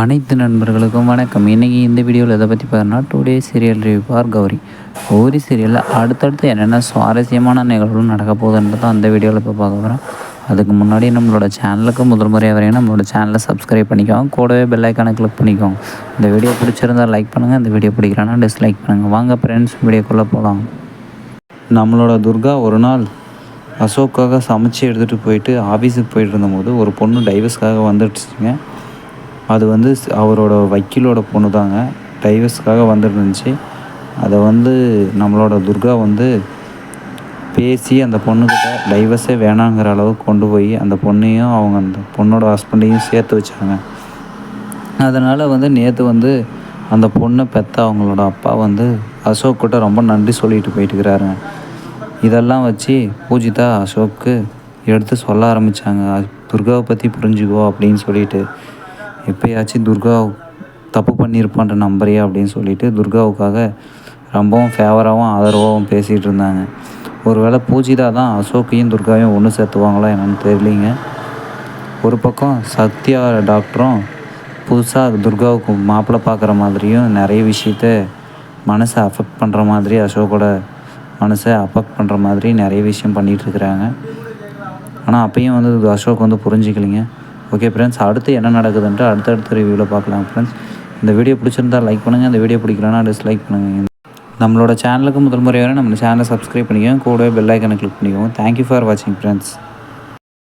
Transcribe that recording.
அனைத்து நண்பர்களுக்கும் வணக்கம். இன்றைக்கி இந்த வீடியோவில் எதை பற்றி பார்த்தோன்னா today serial review Gowri. Gowri சீரியலில் அடுத்தடுத்து என்னென்ன சுவாரஸ்யமான நிகழ்வுகள் நடக்க போகுதுன்றது அந்த வீடியோவில் இப்போ பார்க்க போகிறோம் அதுக்கு முன்னாடி நம்மளோட சேனலுக்கு முதல் முறையாக வரையும் நம்மளோட சேனலை சப்ஸ்கிரைப் பண்ணிக்கோங்க. கூடவே பெல் ஐக்கானை கிளிக் பண்ணிக்கோங்க. இந்த வீடியோ பிடிச்சிருந்தால் லைக் பண்ணுங்கள் இந்த வீடியோ பிடிக்கலன்னா டிஸ்லைக் பண்ணுங்கள் வாங்க ஃப்ரெண்ட்ஸ் வீடியோக்குள்ளே போகலாம். நம்மளோட துர்கா ஒரு நாள் அசோக்காக சமைச்சு எடுத்துகிட்டு போயிட்டு ஆஃபீஸுக்கு போயிட்டு இருந்தபோது ஒரு பொண்ணு டைவர்ஸ்க்காக வந்துடுச்சுங்க. அது வந்து அவரோட வக்கீலோட பொண்ணு தாங்க. டைவர்ஸ்க்காக வந்துருந்துச்சு. அதை வந்து நம்மளோட துர்கா வந்து பேசி அந்த பொண்ணுக்கிட்ட டைவர்ஸே வேணாங்கிற அளவுக்கு கொண்டு போய் அந்த பொண்ணையும் அவங்க அந்த பொண்ணோட ஹஸ்பண்டையும் சேர்த்து வச்சாங்க. அதனால் வந்து நேற்று வந்து அந்த பொண்ணை பெற்ற அவங்களோட அப்பா வந்து அசோக் கிட்ட ரொம்ப நன்றி சொல்லிட்டு போயிட்டுருக்கிறாருங்க இதெல்லாம் வச்சு பூஜிதா அசோக்கு எடுத்து சொல்ல ஆரம்பித்தாங்க துர்காவை பற்றி புரிஞ்சுக்கோ அப்படின்னு சொல்லிட்டு. எப்பயாச்சும் துர்கா தப்பு பண்ணியிருப்பான்ற நம்புறியா அப்படின்னு சொல்லிட்டு துர்காவுக்காக ரொம்பவும் ஃபேவராகவும் ஆதரவாகவும் பேசிகிட்டு இருந்தாங்க. ஒருவேளை பூஜிதா தான் அசோக்கையும் துர்காவையும் ஒன்று சேர்த்துவாங்களா என்னன்னு தெரியலிங்க. ஒரு பக்கம் சத்யா டாக்டரும் புதுசாக துர்காவுக்கு மாப்பிள்ளை பார்க்குற மாதிரியும் நிறைய விஷயத்த மனசை அஃபெக்ட் பண்ணுற மாதிரி அசோக்கோட மனசை அஃபெக்ட் பண்ணுற மாதிரி நிறைய விஷயம் பண்ணிகிட்ருக்குறாங்க ஆனால் அப்பயும் வந்து அசோக் வந்து புரிஞ்சிக்கலிங்க. ஓகே ஃப்ரெண்ட்ஸ் அடுத்து என்ன நடக்குதுன்ட்டு அடுத்தடுத்த ரிவ்யூவில் பார்க்கலாம் ஃப்ரெண்ட்ஸ் இந்த வீடியோ பிடிச்சிருந்தா லைக் பண்ணுங்கள் இந்த வீடியோ பிடிக்கலன்னா டிஸ்லைக் பண்ணுங்கள் நம்மளோட சேனலுக்கு முதல் முறையாக நம்ம சேனலை சப்ஸ்கிரைப் பண்ணிக்கோங்க. கூடவே பெல் ஐக்கனை கிளிக் பண்ணிக்கோங்க. தேங்க்யூ ஃபார் வாட்சிங் ஃப்ரெண்ட்ஸ்